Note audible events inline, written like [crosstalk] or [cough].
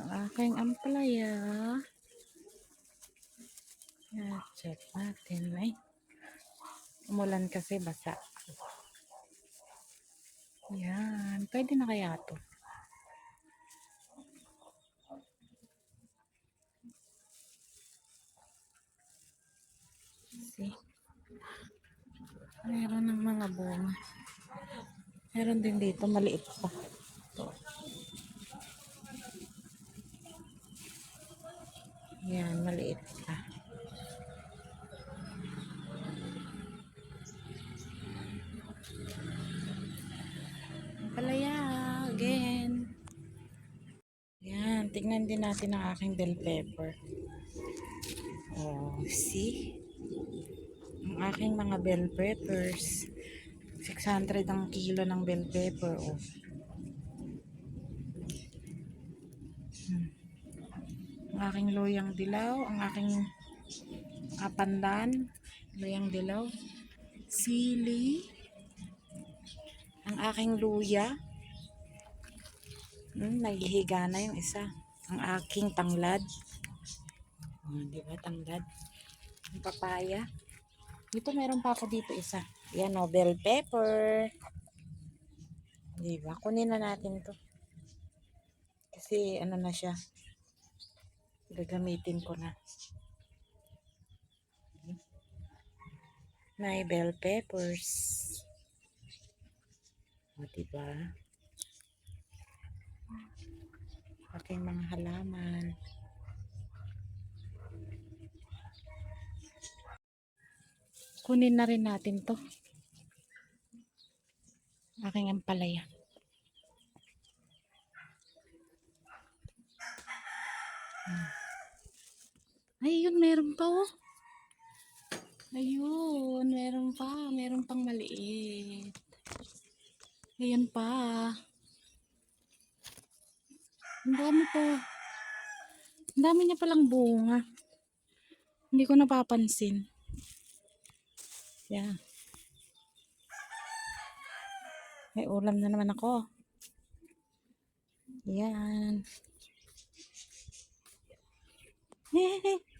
aking ampalaya. Yan, check natin. Ay, umulan kasi basa. Yan, pwede na kaya to. See? Meron ng mga bunga. Meron din dito, maliit pa. Yan, maliit pa. Palaya, again. Yan, tignan din natin ang aking bell pepper. Oh, see? Ang aking mga bell peppers. 600 ang kilo ng bell pepper. Oh. Hmm. Aking loyang dilaw, ang aking apandan, loyang dilaw, sili, ang aking luya, hmm, naghihiga na yung isa, ang aking tanglad, oh, di ba tanglad, ang papaya, dito meron pa ako dito isa, yan o, bell pepper, di ba, kunin na natin to, kasi ano na siya, gagamitin ko na. May bell peppers. O, diba? Aking mga halaman. Kunin na rin natin to. Aking ampalaya. Ayun, meron pa oh. Ayun, meron pa. Meron pang maliit. Ayun pa. Ang dami pa. Ang dami niya palang bunga. Hindi ko napapansin. Yan. May ulam na naman ako. Yan. [laughs]